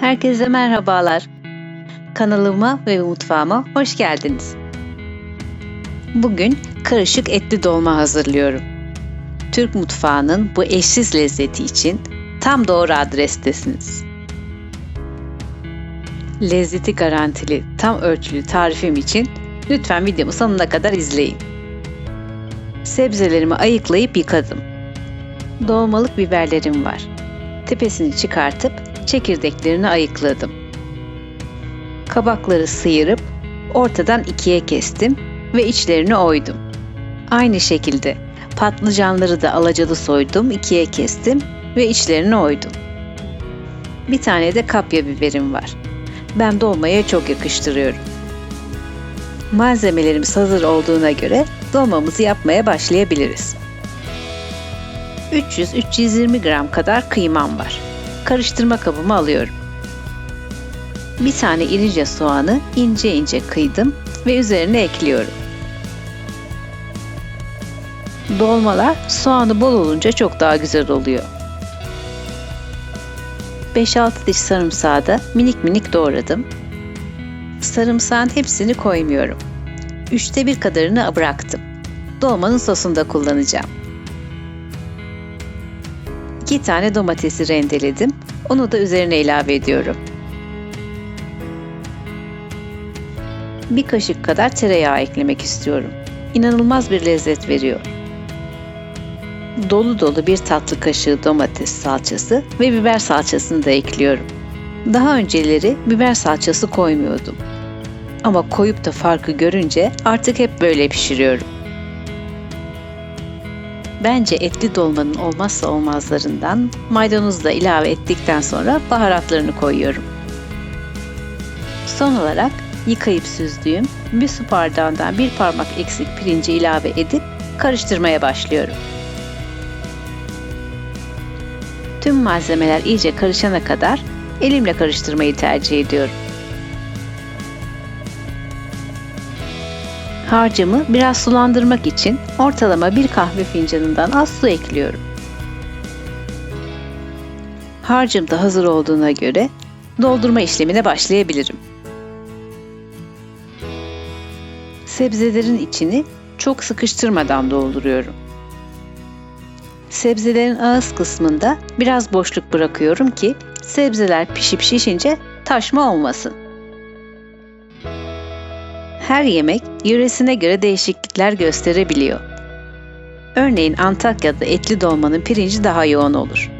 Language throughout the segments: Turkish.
Herkese merhabalar. Kanalıma ve mutfağıma hoş geldiniz. Bugün karışık etli dolma hazırlıyorum. Türk mutfağının bu eşsiz lezzeti için tam doğru adrestesiniz. Lezzeti garantili, tam ölçülü tarifim için lütfen videomu sonuna kadar izleyin. Sebzelerimi ayıklayıp yıkadım. Dolmalık biberlerim var. Tepesini çıkartıp çekirdeklerini ayıkladım. Kabakları sıyırıp ortadan ikiye kestim ve içlerini oydum. Aynı şekilde patlıcanları da alacalı soydum, ikiye kestim ve içlerini oydum. Bir tane de kapya biberim var. Ben dolmaya çok yakıştırıyorum. Malzemelerimiz hazır olduğuna göre dolmamızı yapmaya başlayabiliriz. 300-320 gram kadar kıymam var. Karıştırma kabıma alıyorum. Bir tane irice soğanı ince ince kıydım ve üzerine ekliyorum. Dolmalar soğanı bol olunca çok daha güzel oluyor. 5-6 diş sarımsağı da minik minik doğradım. Sarımsağın hepsini koymuyorum. Üçte bir kadarını bıraktım. Dolmanın sosunda kullanacağım. 2 tane domatesi rendeledim. Onu da üzerine ilave ediyorum. Bir kaşık kadar tereyağı eklemek istiyorum. İnanılmaz bir lezzet veriyor. Dolu dolu bir tatlı kaşığı domates salçası ve biber salçasını da ekliyorum. Daha önceleri biber salçası koymuyordum. Ama koyup da farkı görünce artık hep böyle pişiriyorum. Bence etli dolmanın olmazsa olmazlarından maydanozu da ilave ettikten sonra baharatlarını koyuyorum. Son olarak yıkayıp süzdüğüm bir su bardağından bir parmak eksik pirinci ilave edip karıştırmaya başlıyorum. Tüm malzemeler iyice karışana kadar elimle karıştırmayı tercih ediyorum. Harcımı biraz sulandırmak için ortalama bir kahve fincanından az su ekliyorum. Harcım da hazır olduğuna göre doldurma işlemine başlayabilirim. Sebzelerin içini çok sıkıştırmadan dolduruyorum. Sebzelerin ağız kısmında biraz boşluk bırakıyorum ki sebzeler pişip şişince taşma olmasın. Her yemek yöresine göre değişiklikler gösterebiliyor. Örneğin Antakya'da etli dolmanın pirinci daha yoğun olur.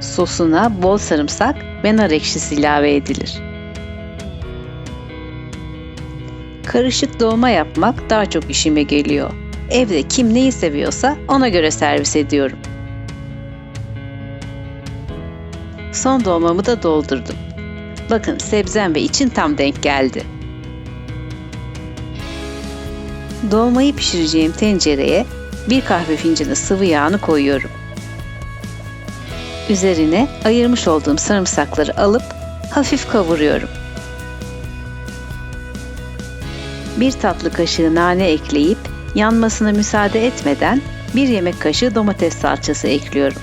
Sosuna bol sarımsak ve nar ekşisi ilave edilir. Karışık dolma yapmak daha çok işime geliyor. Evde kim neyi seviyorsa ona göre servis ediyorum. Son dolmamı da doldurdum. Bakın sebzem ve için tam denk geldi. Dolmayı pişireceğim tencereye bir kahve fincanı sıvı yağını koyuyorum. Üzerine ayırmış olduğum sarımsakları alıp hafif kavuruyorum. Bir tatlı kaşığı nane ekleyip yanmasına müsaade etmeden bir yemek kaşığı domates salçası ekliyorum.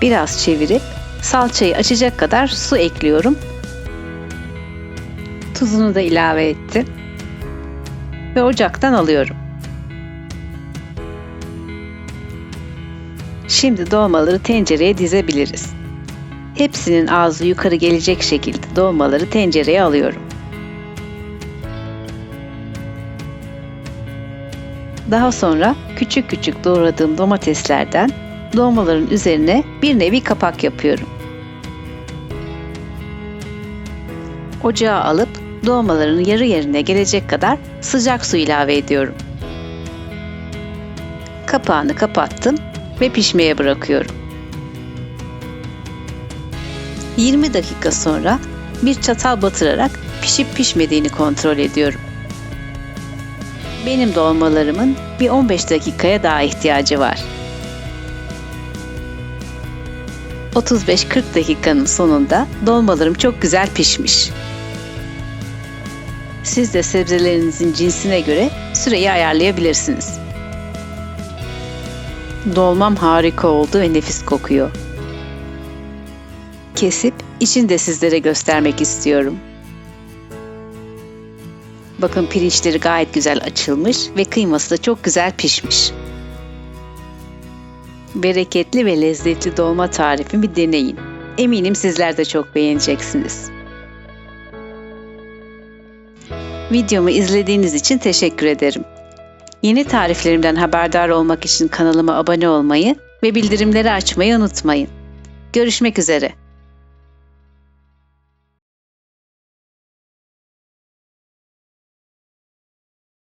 Biraz çevirip salçayı açacak kadar su ekliyorum Tuzunu da ilave ettim. Ve ocaktan alıyorum. Şimdi dolmaları tencereye dizebiliriz. Hepsinin ağzı yukarı gelecek şekilde dolmaları tencereye alıyorum. Daha sonra küçük küçük doğradığım domateslerden dolmaların üzerine bir nevi kapak yapıyorum. Ocağa alıp doğmalarını yarı yerine gelecek kadar sıcak su ilave ediyorum. Kapağını kapattım ve pişmeye bırakıyorum. 20 dakika sonra bir çatal batırarak pişip pişmediğini kontrol ediyorum. Benim dolmalarımın bir 15 dakikaya daha ihtiyacı var. 35-40 dakikanın sonunda dolmalarım çok güzel pişmiş. Siz de sebzelerinizin cinsine göre süreyi ayarlayabilirsiniz. Dolmam harika oldu ve nefis kokuyor. kesip içini de sizlere göstermek istiyorum. Bakın pirinçleri gayet güzel açılmış ve kıyması da çok güzel pişmiş. Bereketli ve lezzetli dolma tarifimi deneyin. Eminim sizler de çok beğeneceksiniz. Videomu izlediğiniz için teşekkür ederim. Yeni tariflerimden haberdar olmak için kanalıma abone olmayı ve bildirimleri açmayı unutmayın. Görüşmek üzere.